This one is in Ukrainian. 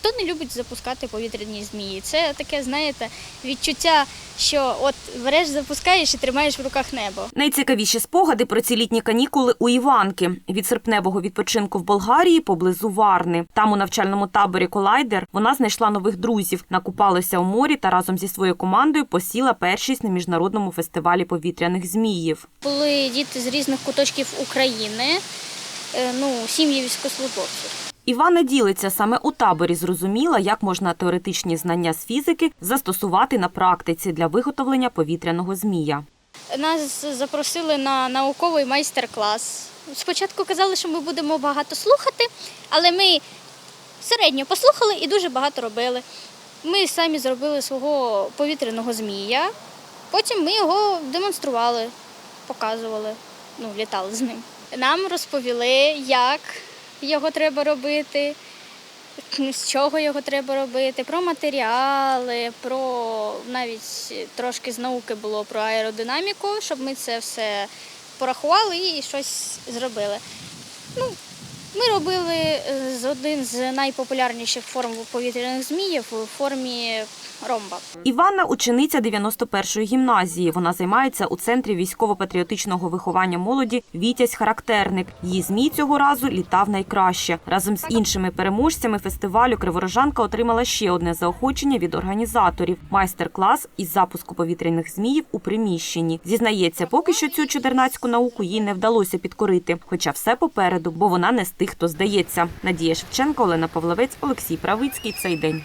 Хто не любить запускати повітряні змії? Це таке, знаєте, відчуття, що от береш, запускаєш і тримаєш в руках небо. Найцікавіші спогади про ці літні канікули у Іванки від серпневого відпочинку в Болгарії поблизу Варни. Там у навчальному таборі Колайдер вона знайшла нових друзів, накупалася у морі та разом зі своєю командою посіла першість на міжнародному фестивалі повітряних зміїв. Були діти з різних куточків України, е, ну, сім'ї військовослужбовців. Івана ділиться саме у таборі. Зрозуміла, як можна теоретичні знання з фізики застосувати на практиці для виготовлення повітряного змія. Нас запросили на науковий майстер-клас. Спочатку казали, що ми будемо багато слухати, але ми середньо послухали і дуже багато робили. Ми самі зробили свого повітряного змія, потім ми його демонстрували, показували, ну, літали з ним. Нам розповіли, як його треба робити, з чого його треба робити, про матеріали, про навіть трошки з науки було про аеродинаміку, щоб ми це все порахували і щось зробили. Ну, ми робили е, з один з найпопулярніших форм повітряних зміїв у формі ромба. Іванна учениця 91-ї гімназії. Вона займається у центрі військово-патріотичного виховання молоді Вітязь Характерник. Її змій цього разу літав найкраще. Разом з іншими переможцями фестивалю Криворожанка отримала ще одне заохочення від організаторів майстер-клас із запуску повітряних зміїв у приміщенні. Зізнається, поки що цю чудернацьку науку їй не вдалося підкорити, хоча все попереду, бо вона не тих, хто здається. Надія Шевченко, Олена Павловець, Олексій Правицький. Цей день.